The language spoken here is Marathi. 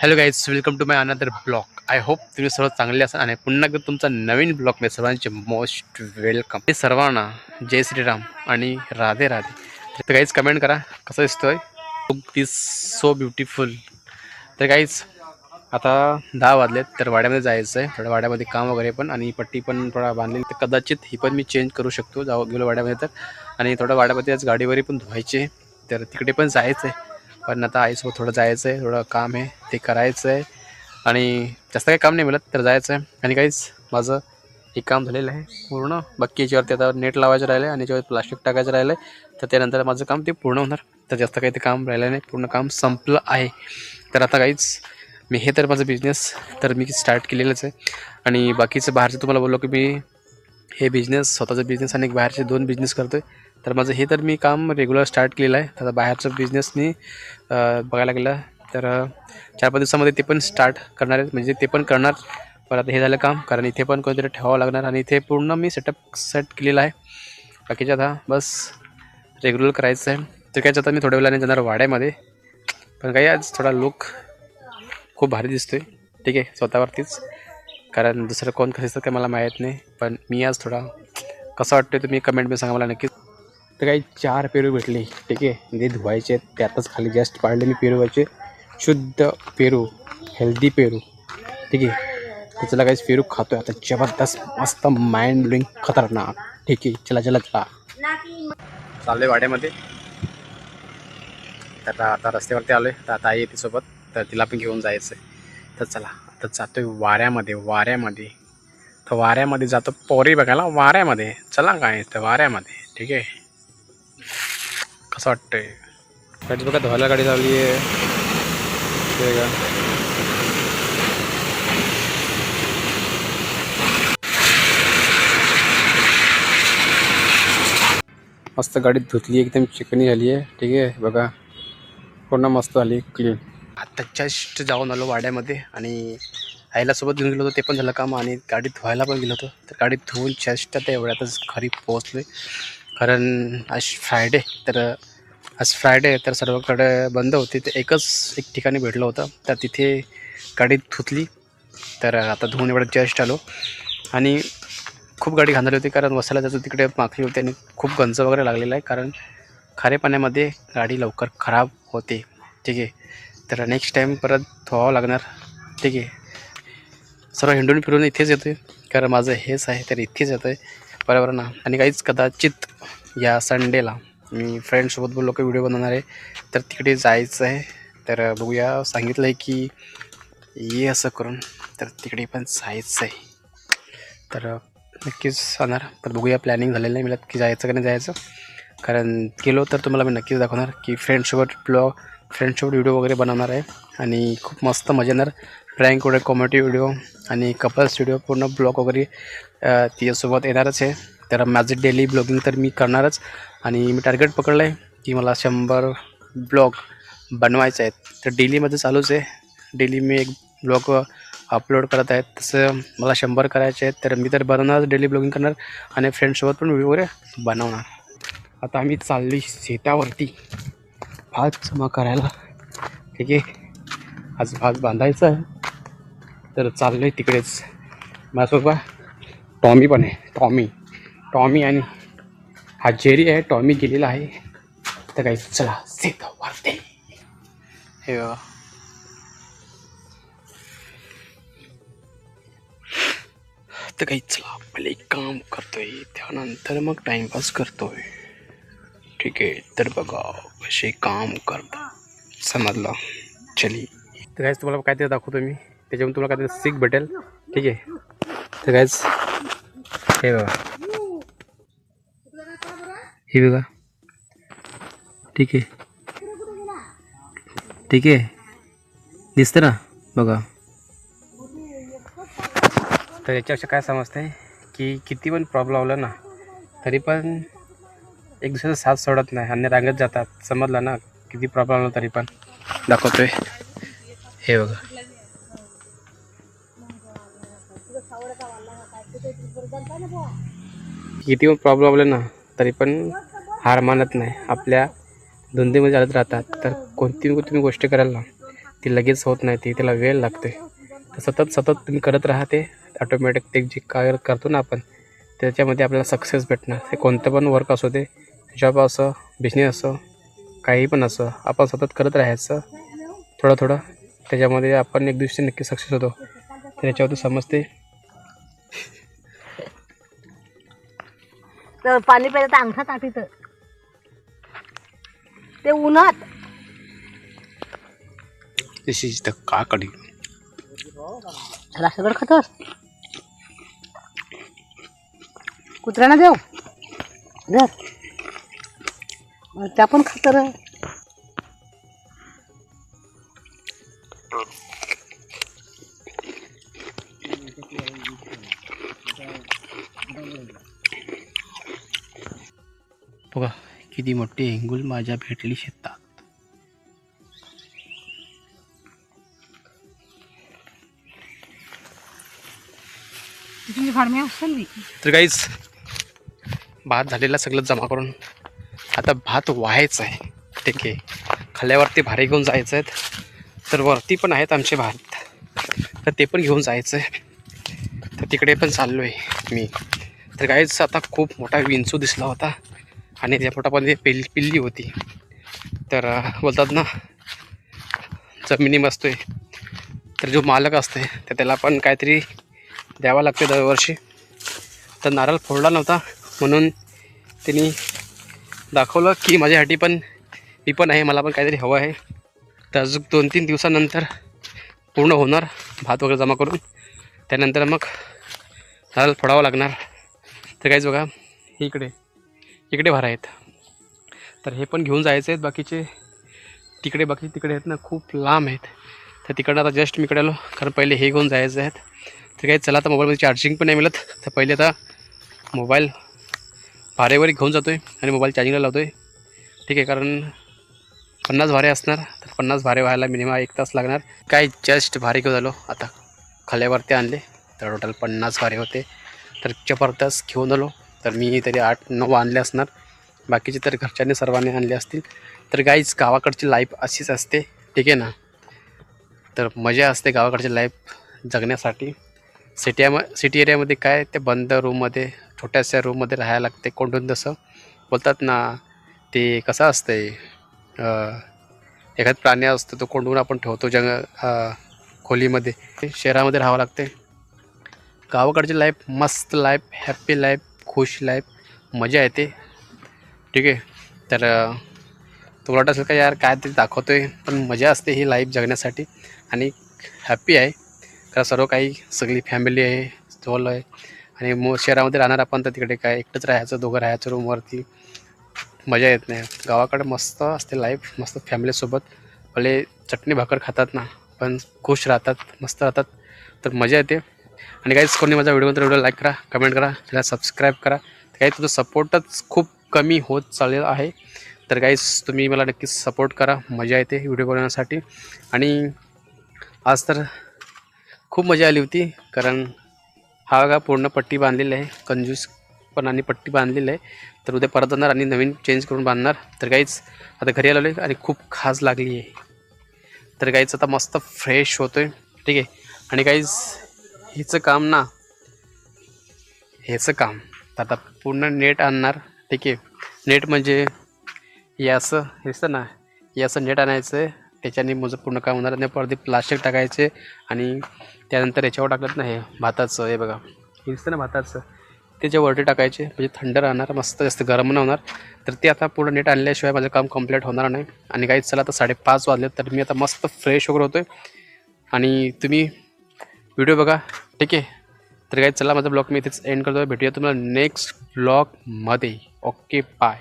Hello guys welcome to my another blog I hope तुम्ही सर्व चांगले असाल आणि पुन्हा एकदा तुमचा नवीन ब्लॉग मी सर्वांचे मोस्ट वेलकम ते सर्वांना जय श्रीराम आणि राधे राधे. तर गाईज कमेंट करा कसं दिसतोय? लुक इज सो ब्युटिफुल तर गाईज आता दहा वाजलेत तर वाड्यामध्ये जायचं आहे थोड्या वाड्यामध्ये काम वगैरे पण आणि पट्टी पण थोडा बांधलेली तर कदाचित ही पण मी चेंज करू शकतो. जाऊ गेलो वाड्यामध्ये तर. आणि थोडं वाड्यामध्ये आज गाडीवरी पण धुवायचे तर तिकडे पण जायचं आहे पण आता आईसोबत थोडं जायचं आहे थोडं काम आहे ते करायचं आहे आणि जास्त काही काम नाही मिळत तर जायचं आहे आणि काहीच माझं हे काम झालेलं आहे पूर्ण. बाकी याच्यावरती आता नेट लावायचं राहिलं आहे आणि याच्यावर प्लास्टिक टाकायचं राहिलं आहे तर त्यानंतर माझं काम ते पूर्ण होणार. तर जास्त काही ते काम राहिलं नाही पूर्ण काम संपलं आहे. तर आता काहीच मी हे तर माझं बिझनेस तर मी स्टार्ट केलेलंच आहे. आणि बाकीचं बाहेरचं तुम्हाला बोललो की मी हे बिझनेस स्वतःचा बिझनेस आणि बाहेरचे दोन बिझनेस करतो आहे तर माझं हे तर मी काम रेग्युलर स्टार्ट केलेलं आहे. आता बाहेरचं बिझनेस मी बघायला गेलं तर चार पाच दिवसामध्ये ते पण स्टार्ट करणार आहे म्हणजे ते पण करणार. पण आता हे झालं काम. कारण इथे पण कोणीतरी ठेवावं लागणार आणि इथे पूर्ण मी सेटअप सेट केलेला आहे. बाकीच्या आता बस रेग्युलर करायचं आहे. तर काय आता मी थोड्या वेळाने जाणार वाड्यामध्ये. पण काही आज थोडा लुक खूप भारी दिसतो आहे ठीक आहे स्वतःवरतीच. कारण दुसरं कोण कसं असतं ते मला माहीत नाही पण मी आज थोडा कसं वाटतं तुम्ही कमेंटमध्ये सांगा मला नक्कीच. तर काही चार पेरू भेटले ठीक आहे? जे धुवायचे आहेत त्यातच खाली जस्ट पाडले मी पेरूचे शुद्ध पेरू हेल्दी पेरू ठीक आहे? त्याच्याला काहीच पेरू खातोय. आता जबरदस्त मस्त माइंड ब्लोईंग खतरनाक. ठीक आहे? चला चला चला. चालले वाड्यामध्ये. तर आता रस्त्यावरती आलोय. तर आता आई येते सोबत. तर तिला पण घेऊन जायचं आहे तर चला आता जातोय वाऱ्यामध्ये वाऱ्यामध्ये. तर वाऱ्यामध्ये जातो पोरी बघायला वाऱ्यामध्ये. चला काय तर वाऱ्यामध्ये ठीक आहे? कसं वाटतंय? गाडी बघा धुवायला गाडी लावली आहे. ते का मस्त गाडी धुतली एकदम चिकनी झाली आहे ठीक आहे? बघा. पूर्ण मस्त झाली क्लीन आता जस्ट जाऊन आलो वाड्यामध्ये आणि आईला सोबत घेऊन गेलो होतो. ते पण झालं काम आणि गाडी धुवायला पण गेलो होतो. तर गाडी धुवून जस्ट आता एवढ्यातच घरी पोहोचलो कारण आज फ्रायडे तर आज फ्रायडे आहे तर सर्वकडे बंद होती. तर एकच एक ठिकाणी भेटलं होतं. तर तिथे गाडी धुतली. तर आता धुवून एवढं जस्ट आलो. आणि खूप गाडी घांदली होती. कारण वसायला जातो तिकडे माखली होती आणि खूप गंज वगैरे लागलेला आहे. कारण खारे पाण्यामध्ये गाडी लवकर खराब होते. ठीक आहे. तर नेक्स्ट टाईम परत धुवावं लागणार. ठीक आहे. सर्व हिंडून फिरून इथेच येतो आहे कारण माझं हेच आहे तर इथेच येतो आहे बरोबर ना? आणि काहीच कदाचित या संडेला मी फ्रेंडसोबत बोललो की व्हिडिओ बनवणार आहे. तर तिकडे जायचं आहे. तर बघूया. सांगितलं आहे की ये असं करून. तर तिकडे पण जायचं आहे. तर नक्कीच जाणार. तर बघूया प्लॅनिंग झालेलं नाही मला की जायचं का नाही जायचं. कारण गेलो तर तुम्हाला मी नक्कीच दाखवणार की फ्रेंडसोबत ब्लॉग फ्रेंडसोबत व्हिडिओ वगैरे बनवणार आहे. आणि खूप मस्त मजा येणार फ्रँक वगैरे कॉमेडी व्हिडिओ आणि कपल्स व्हिडिओ पूर्ण ब्लॉग वगैरे तिच्यासोबत येणारच आहे. तर माझं डेली ब्लॉगिंग तर मी करणारच. आणि मी टार्गेट पकडलं आहे की मला शंभर ब्लॉग बनवायचे आहेत. तर डेलीमध्ये चालूच आहे. डेली मी एक ब्लॉग अपलोड करत आहे. तसं मला शंभर करायचे आहेत. तर मी तर बनवणार डेली ब्लॉगिंग करणार आणि फ्रेंडसोबत पण व्हिडिओ वगैरे बनवणार. आता आम्ही चालली शेतावरती. भात जमा करायला. ठीक आहे. आज भात बांधायचा आहे. तर चाललो आहे तिकडेच. माझ्यासोबत टॉमी पण आहे. टॉमी. टॉमी आणि हा जेरी आहे टॉमी गेलेला आहे. तर काही चला शेतावरती हे तर काही चला आपले काम करतोय. त्यानंतर मग टाइमपास करतोय. ठीक आहे. तर बघा कसे काम करता समजलं? चली. तर काहीच तुम्हाला काहीतरी दाखवतो मी. त्याच्यामध्ये तुम्हाला काहीतरी सीख भेटेल. ठीक आहे. तर कायच हे बघा. हे बघा. ठीक आहे. ठीक आहे. दिसतं ना? बघा. तर याच्यापेक्षा काय समजतंय की किती पण प्रॉब्लेम आला ना तरी पण एक दुसऱ्याचा साथ सोडत नाही. आणि रांगत जातात. समजलं ना? किती प्रॉब्लेम आला तरी पण. दाखवतोय. हे बघा. किती पण प्रॉब्लेम आले ना तरी पण हार मानत नाही. आपल्या धुंदीमध्ये चालत राहतात. तर कोणती कोणती गोष्ट करायला ना ती लगेच होत नाही. ती त्याला वेळ लागते तर सतत सतत तुम्ही करत राहा ते. ऑटोमॅटिक ते जे काय करतो ना आपण त्याच्यामध्ये आपल्याला सक्सेस भेटणार. ते कोणतं पण वर्क असू दे. जॉब असो बिझनेस असो काही पण असो आपण सतत करत राहायचं. थोडं थोडं. त्याच्यामध्ये आपण एक दिवशी नक्की सक्सेस होतो. तर त्याच्यावरती समजते. तर पाणी प्यायलं तर अंगठात आठीत ते उन्हात. दिस इज द काकडी ह्याला सगळं खातोस? कुत्र्याला देऊ धर त्या पण खात र बघा किती मोठी हेंगुल माझ्या भेटली शेतात. तर काहीच भात झालेला सगळं जमा करून आता भात व्हायचं आहे. ठीक आहे. खाल्ल्यावरती भारे घेऊन जायचं आहेत तर वरती पण आहेत आमचे भात. तर ते पण घेऊन जायचं आहे तर तिकडे पण चाललो आहे मी. तर काहीच आता खूप मोठा विंचू दिसला होता. आणि त्या पोटामध्ये पिल पिल्ली होती. तर बोलतात ना जमिनी बसतोय तर जो मालक असते तर त्याला पण काहीतरी द्यावा लागते दरवर्षी. तर नारळ फोडला नव्हता. म्हणून त्यांनी दाखवलं की माझ्यासाठी पण ही पण आहे मला पण काहीतरी हवं आहे. तर अजून दोन तीन दिवसानंतर पूर्ण होणार भात वगैरे जमा करून. त्यानंतर मग नारळ फोडावं लागणार. तर काहीच बघा इकडे इकडे भार आहेत. तर हे पण घेऊन जायचे आहेत बाकीचे तिकडे बाकी तिकडे आहेत ना खूप लांब आहेत. तर तिकडं आता जस्ट मी इकडे आलो कारण पहिले हे घेऊन जायचे आहेत. तर काही चला आता मोबाईलमध्ये चार्जिंग पण नाही मिळत. तर पहिले आता मोबाईल भाऱ्यावर घेऊन जातो आहे आणि मोबाईल चार्जिंगला लावतो आहे ठीक आहे कारण पन्नास भारे असणार तर पन्नास भारे व्हायला मिनिमम एक तास लागणार. काय जस्ट भारे घेऊन झालो आता खाल्यावरती आणले तर टोटल पन्नास भारे होते. तर जबरदस्त घेऊन आलो. तर मी तरी आठ नऊ आणले असणार. बाकीचे तर घरच्यांनी सर्वांनी आणले असतील. तर गाईच गावाकडची लाईफ अशीच असते. ठीक आहे ना? तर मजा असते गावाकडची लाईफ जगण्यासाठी. सिटी सिटी एरियामध्ये काय ते बंद रूममध्ये छोट्याशा रूममध्ये राहायला लागते कोंडून जसं. बोलतात ना ते कसं असतं आहे एखाद प्राणी असतो तो कोंडून आपण ठेवतो जंग खोलीमध्ये. ते शहरामध्ये राहावं लागते. गावाकडची लाईफ मस्त लाईफ हॅप्पी लाईफ खुश लाईफ मजा येते. ठीक आहे. तर तुला वाटत असेल का यार काय ते दाखवतो आहे पण मजा असते ही लाईफ जगण्यासाठी. आणि हॅप्पी आहे. कारण सर्व काही सगळी फॅमिली आहे जवळ आहे. आणि मो शहरामध्ये राहणार आपण तर तिकडे काय एकटंच राहायचं दोघं राहायचं रूमवरती मजा येत नाही. गावाकडे मस्त असते लाईफ मस्त फॅमिलीसोबत भले चटणी भाकर खातात ना पण खुश राहतात मस्त राहतात. तर मजा येते. आणि काहीच कोणी माझा व्हिडिओ तर व्हिडिओ लाईक करा कमेंट करा त्याला सबस्क्राईब करा. काही तुझं सपोर्टच खूप कमी होत चाललेलं आहे. तर काहीच तुम्ही मला नक्कीच सपोर्ट करा. मजा येते व्हिडिओ बनवण्यासाठी. आणि आज तर खूप मजा आली होती कारण हा बघा पूर्ण पट्टी बांधलेली आहे. कंजूसपणाने पट्टी बांधलेली आहे. तर उद्या परत जाणार आणि नवीन चेंज करून बांधणार. तर काहीच आता घरी आलो आहे आणि खूप खास लागली आहे. तर काहीच आता मस्त फ्रेश होतो आहे ठीक आहे? आणि काहीच हिचं काम ना ह्याचं काम. तर आता पूर्ण नेट आणणार. ठीक आहे? नेट म्हणजे हे असं हे असतं ना हे असं नेट आणायचं आहे. त्याच्याने माझं पूर्ण काम होणार नाही. परत प्लास्टिक टाकायचे आणि त्यानंतर याच्यावर टाकलं नाही हे भाताचं हे बघा. हे दिसतं ना भाताचं. त्याच्यावरती टाकायचे म्हणजे थंड राहणार मस्त जास्त गरम नाही होणार. तर ते आता पूर्ण नीट आणल्याशिवाय माझं काम कंप्लीट होणार नाही. आणि काहीच चला आता साडेपाच वाजले तर मी आता मस्त फ्रेश वगैरे होतो आहे आणि तुम्ही व्हिडिओ बघा ठीक आहे? तर काही चला माझा ब्लॉग मी इथेच एंड करतो भेटूया तुम्हाला नेक्स्ट ब्लॉगमध्ये ओके बाय